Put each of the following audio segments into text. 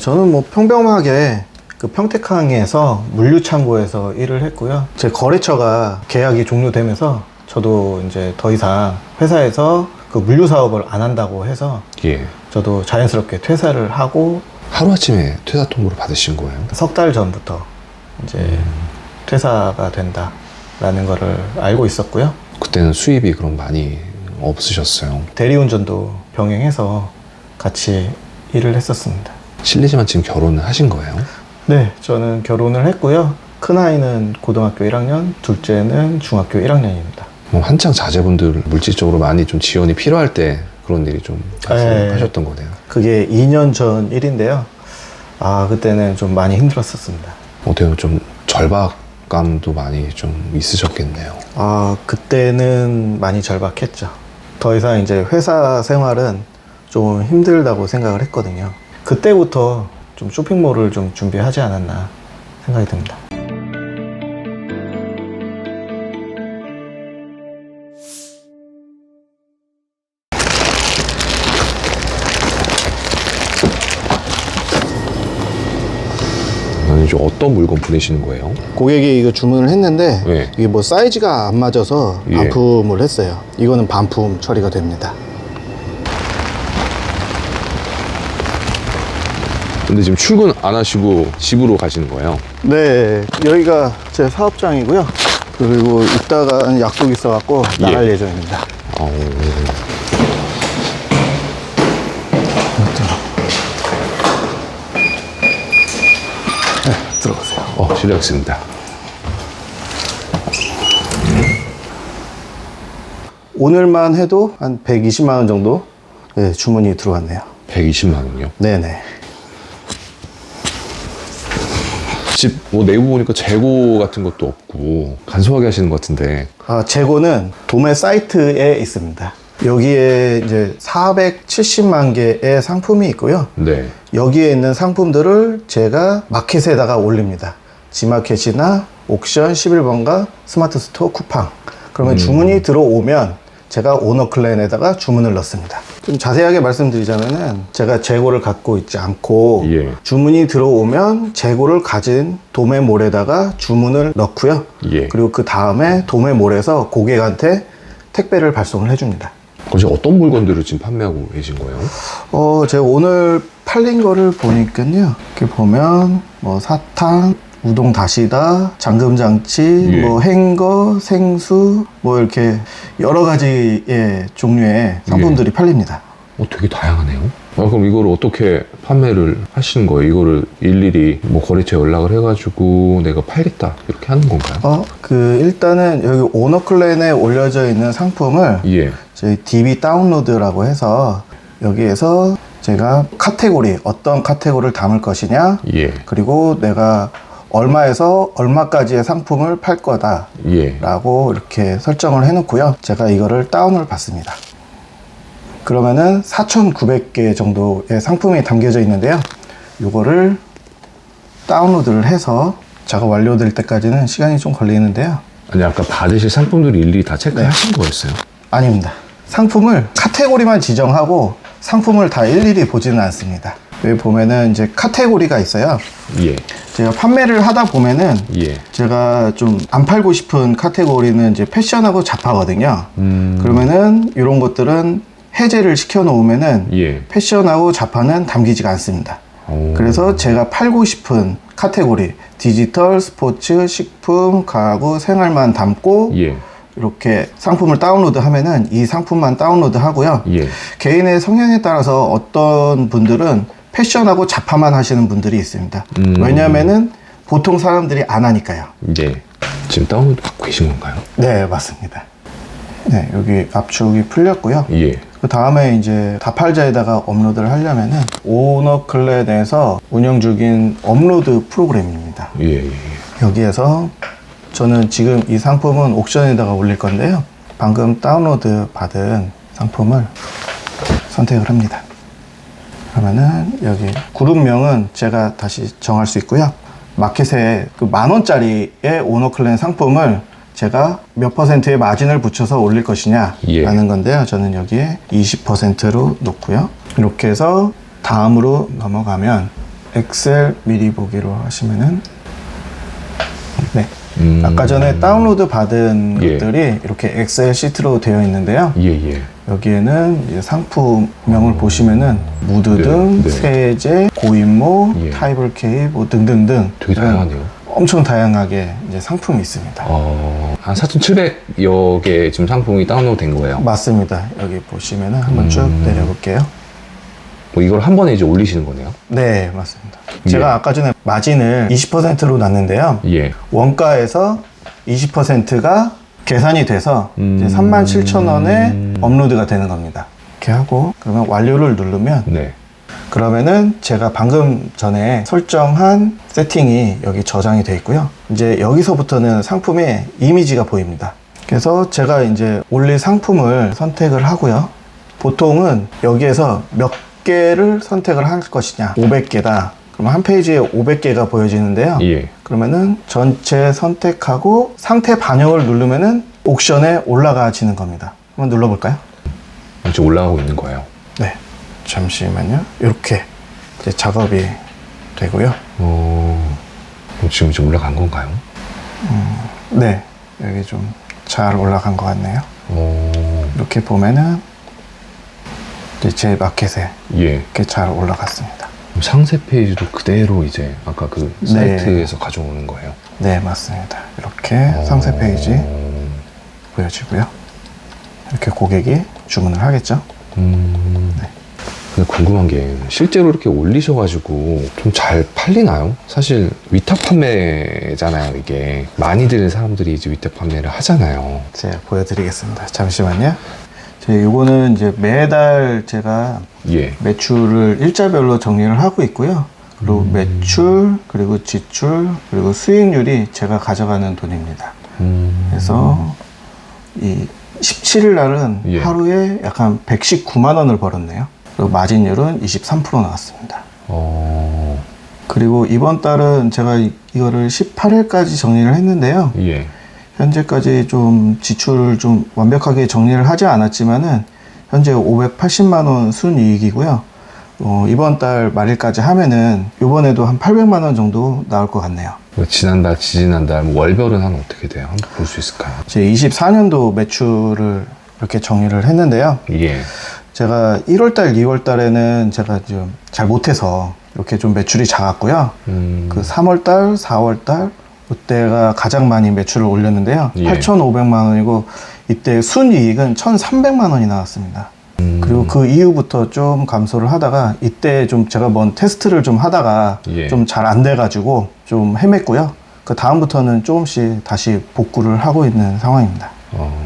저는 뭐 평범하게 그 평택항에서 물류창고에서 일을 했고요. 제 거래처가 계약이 종료되면서 저도 이제 더 이상 회사에서 그 물류 사업을 안 한다고 해서 예. 저도 자연스럽게 퇴사를 하고 하루아침에 퇴사 통보를 받으신 거예요? 석 달 전부터 이제 퇴사가 된다라는 거를 알고 있었고요. 그때는 수입이 그럼 많이 없으셨어요. 대리운전도 병행해서 같이 일을 했었습니다. 실례지만 지금 결혼을 하신 거예요? 네, 저는 결혼을 했고요. 큰아이는 고등학교 1학년, 둘째는 중학교 1학년입니다. 뭐 한창 자제분들 물질적으로 많이 좀 지원이 필요할 때 그런 일이 좀 발생하셨던 거네요. 그게 2년 전 일인데요. 아, 그때는 좀 많이 힘들었었습니다. 어떻게 보면 좀 절박감도 많이 좀 있으셨겠네요. 아, 그때는 많이 절박했죠. 더 이상 이제 회사 생활은 좀 힘들다고 생각을 했거든요. 그때부터 좀 쇼핑몰을 좀 준비하지 않았나 생각이 듭니다. 아니, 어떤 물건 보내시는 거예요? 고객이 이거 주문을 했는데 네. 이게 뭐 사이즈가 안 맞아서 예. 반품을 했어요. 이거는 반품 처리가 됩니다. 근데 지금 출근 안 하시고 집으로 가시는 거예요? 네, 여기가 제 사업장이고요. 그리고 이따가 약속 있어갖고 나갈 예. 예정입니다. 어, 들어가세요. 어, 실례하겠습니다. 오늘만 해도 한 120만 원 정도 네, 주문이 들어왔네요. 120만 원이요? 네네. 집 뭐 내부 보니까 재고 같은 것도 없고 간소하게 하시는 것 같은데 아, 재고는 도매 사이트에 있습니다. 여기에 이제 470만 개의 상품이 있고요. 네. 여기에 있는 상품들을 제가 마켓에다가 올립니다. 지마켓이나 옥션 11번가 스마트 스토어 쿠팡. 그러면 주문이 들어오면 제가 오너 클랜에다가 주문을 넣습니다. 좀 자세하게 말씀드리자면은 제가 재고를 갖고 있지 않고 예. 주문이 들어오면 재고를 가진 도매몰에다가 주문을 넣고요. 예. 그리고 그 다음에 도매몰에서 고객한테 택배를 발송을 해줍니다. 그럼 어떤 물건들을 지금 판매하고 계신 거예요? 어, 제가 오늘 팔린 거를 보니까요. 이렇게 보면 뭐 사탕, 우동 다시다, 잠금장치, 예. 뭐 행거, 생수, 뭐 이렇게 여러 가지의 종류의 상품들이 팔립니다. 어, 되게 다양하네요. 아, 그럼 이거를 어떻게 판매를 하시는 거예요? 이거를 일일이 뭐 거래처에 연락을 해가지고 내가 팔겠다 이렇게 하는 건가요? 어, 그 일단은 여기 오너클랜에 올려져 있는 상품을 예. 저희 DB 다운로드라고 해서 여기에서 제가 카테고리 어떤 카테고리를 담을 것이냐 예. 그리고 내가 얼마에서 얼마까지의 상품을 팔 거다 예. 라고 이렇게 설정을 해놓고요 제가 이거를 다운을 받습니다 그러면은 4,900개 정도의 상품이 담겨져 있는데요 이거를 다운로드를 해서 작업 완료될 때까지는 시간이 좀 걸리는데요 아니 아까 받으실 상품들을 일일이 다 체크하신 거였어요? 아닙니다. 상품을 카테고리만 지정하고 상품을 다 일일이 보지는 않습니다. 여기 보면은 이제 카테고리가 있어요. 예. 제가 판매를 하다 보면은 예. 제가 좀 안 팔고 싶은 카테고리는 이제 패션하고 잡화거든요. 음. 그러면은 이런 것들은 해제를 시켜 놓으면은 예. 패션하고 잡화는 담기지가 않습니다. 오. 그래서 제가 팔고 싶은 카테고리 디지털, 스포츠, 식품, 가구, 생활만 담고 예. 이렇게 상품을 다운로드 하면은 이 상품만 다운로드 하고요. 예. 개인의 성향에 따라서 어떤 분들은 패션하고 잡화만 하시는 분들이 있습니다. 음. 왜냐하면은 보통 사람들이 안 하니까요. 예. 지금 다운로드 받고 계신 건가요? 네, 맞습니다. 네, 여기 압축이 풀렸고요. 예. 그 다음에 이제 다팔자에다가 업로드를 하려면은 오너 클랜에서 운영 중인 업로드 프로그램입니다. 예. 예. 예. 여기에서 저는 지금 이 상품은 옥션에다가 올릴 건데요. 방금 다운로드 받은 상품을 선택을 합니다. 그러면은 여기 그룹명은 제가 다시 정할 수 있고요. 마켓에 그 만 원짜리의 오너클랜 상품을 제가 몇 퍼센트의 마진을 붙여서 올릴 것이냐 예. 라는 건데요. 저는 여기에 20%로 놓고요. 이렇게 해서 다음으로 넘어가면 엑셀 미리 보기로 하시면은 네. 음. 아까 전에 다운로드 받은 예. 것들이 이렇게 엑셀 시트로 되어 있는데요. 예, 예. 여기에는 상품명을 보시면은 무드 네, 등 네. 세제, 고인모, 예. 타이블 K 뭐 등등등 되게 이런 다양하네요. 엄청 다양하게 이제 상품이 있습니다. 어, 한 4,700여 개 지금 상품이 다운로드 된 거예요. 맞습니다. 여기 보시면은 한번 쭉 음. 내려볼게요. 뭐 이걸 한 번에 이제 올리시는 거네요. 네, 맞습니다. 예. 제가 아까 전에 마진을 20%로 놨는데요. 예. 원가에서 20%가 계산이 돼서 음. 이제 37,000원에 업로드가 되는 겁니다. 이렇게 하고 그러면 완료를 누르면 네. 그러면은 제가 방금 전에 설정한 세팅이 여기 저장이 되어 있고요. 이제 여기서부터는 상품의 이미지가 보입니다. 그래서 제가 이제 올릴 상품을 선택을 하고요. 보통은 여기에서 몇 개를 선택을 할 것이냐. 500개다. 그러면 한 페이지에 500개가 보여지는데요. 예. 그러면은 전체 선택하고 상태 반영을 누르면은 옥션에 올라가지는 겁니다. 한번 눌러볼까요? 지금 올라가고 있는 거예요. 네. 잠시만요. 이렇게 이제 작업이 되고요. 어, 그럼 지금 이제 올라간 건가요? 네. 여기 좀 잘 올라간 것 같네요. 어, 이렇게 보면은 이제 제 마켓에 예. 이렇게 잘 올라갔습니다. 상세 페이지도 그대로 이제 아까 그 네. 사이트에서 가져오는 거예요. 네, 맞습니다. 이렇게 상세 페이지 어, 보여지고요. 이렇게 고객이 주문을 하겠죠. 음. 네. 근데 궁금한 게 실제로 이렇게 올리셔가지고 좀 잘 팔리나요? 사실 위탁 판매잖아요 이게 많이들 사람들이 이제 위탁 판매를 하잖아요. 제가 보여드리겠습니다. 잠시만요. 제 요거는 이제 매달 제가 예. 매출을 일자별로 정리를 하고 있고요. 그리고 음. 매출, 그리고 지출, 그리고 수익률이 제가 가져가는 돈입니다. 음. 그래서 이 17일 날은 예. 하루에 약간 119만 원을 벌었네요. 그리고 마진율은 23% 나왔습니다. 어, 그리고 이번 달은 제가 이- 이거를 18일까지 정리를 했는데요. 예. 현재까지 좀 지출을 좀 완벽하게 정리를 하지 않았지만은 현재 580만 원 순이익이고요. 어, 이번 달 말일까지 하면은 이번에도 한 800만 원 정도 나올 것 같네요. 뭐 지난달, 지지난달 뭐 월별은 한 어떻게 돼요? 한번 볼 수 있을까요? 제 24년도 매출을 이렇게 정리를 했는데요. 예. 제가 1월달, 2월달에는 제가 좀 잘 못해서 이렇게 좀 매출이 작았고요. 음. 그 3월달, 4월달 그때가 가장 많이 매출을 올렸는데요. 예. 8,500만 원이고 이때 순이익은 1,300만 원이 나왔습니다. 음. 그리고 그 이후부터 좀 감소를 하다가 이때 좀 제가 뭔 테스트를 좀 하다가 예. 좀 잘 안 돼가지고 좀 헤맸고요. 그 다음부터는 조금씩 다시 복구를 하고 있는 상황입니다. 어.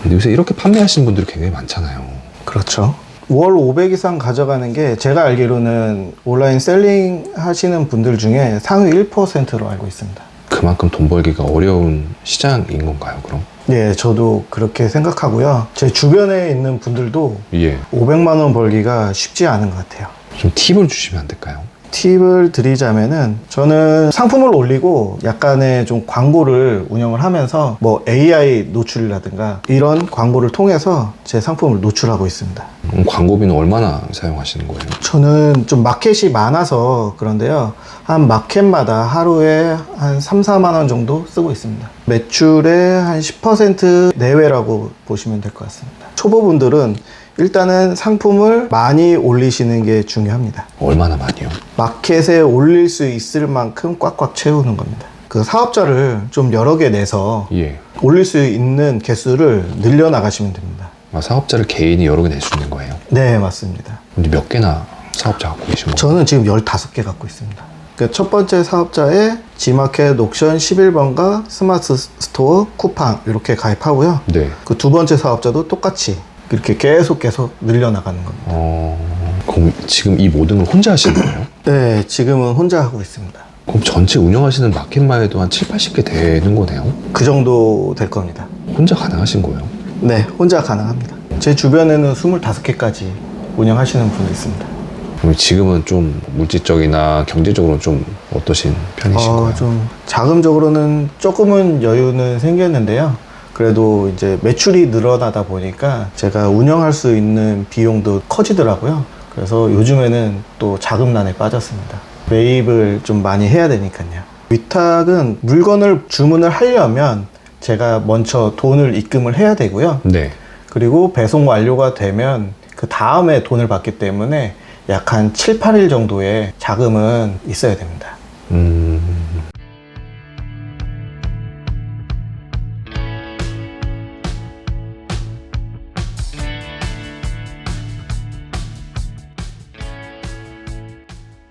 근데 요새 이렇게 판매하시는 분들이 굉장히 많잖아요. 그렇죠. 월 500 이상 가져가는 게 제가 알기로는 온라인 셀링 하시는 분들 중에 상위 1%로 알고 있습니다. 그만큼 돈 벌기가 어려운 시장인 건가요, 그럼? 예, 저도 그렇게 생각하고요. 제 주변에 있는 분들도 예. 500만 원 벌기가 쉽지 않은 것 같아요. 좀 팁을 주시면 안 될까요? 팁을 드리자면은 저는 상품을 올리고 약간의 좀 광고를 운영을 하면서 뭐 AI 노출이라든가 이런 광고를 통해서 제 상품을 노출하고 있습니다. 음, 광고비는 얼마나 사용하시는 거예요? 저는 좀 마켓이 많아서 그런데요. 한 마켓마다 하루에 한 3, 4만 원 정도 쓰고 있습니다. 매출의 한 10% 내외라고 보시면 될 것 같습니다. 초보분들은 일단은 상품을 많이 올리시는 게 중요합니다. 얼마나 많이요? 마켓에 올릴 수 있을 만큼 꽉꽉 채우는 겁니다. 그 사업자를 좀 여러 개 내서 예. 올릴 수 있는 개수를 늘려 나가시면 됩니다. 아, 사업자를 개인이 여러 개 낼 수 있는 거예요. 네, 맞습니다. 근데 몇 개나 사업자 갖고 계신 거예요? 저는 지금 15개 갖고 있습니다. 그첫 번째 사업자에 G마켓 옥션 11번가 스마트 스토어 쿠팡 이렇게 가입하고요. 네. 그 두 번째 사업자도 똑같이 이렇게 계속 계속 늘려나가는 겁니다. 어, 그럼 지금 이 모든 걸 혼자 하시는 거예요? 네, 지금은 혼자 하고 있습니다. 그럼 전체 운영하시는 마켓만 해도 한 7, 80개 되는 거네요? 그 정도 될 겁니다. 혼자 가능하신 거예요? 네, 혼자 가능합니다. 제 주변에는 25개까지 운영하시는 분이 있습니다. 그럼 지금은 좀 물질적이나 경제적으로 좀 어떠신 편이신가요? 어, 좀 자금적으로는 조금은 여유는 생겼는데요. 그래도 이제 매출이 늘어나다 보니까 제가 운영할 수 있는 비용도 커지더라고요. 그래서 요즘에는 또 자금난에 빠졌습니다. 매입을 좀 많이 해야 되니까요. 위탁은 물건을 주문을 하려면 제가 먼저 돈을 입금을 해야 되고요. 네. 그리고 배송 완료가 되면 그 다음에 돈을 받기 때문에 약 한 7, 8일 정도의 자금은 있어야 됩니다. 음.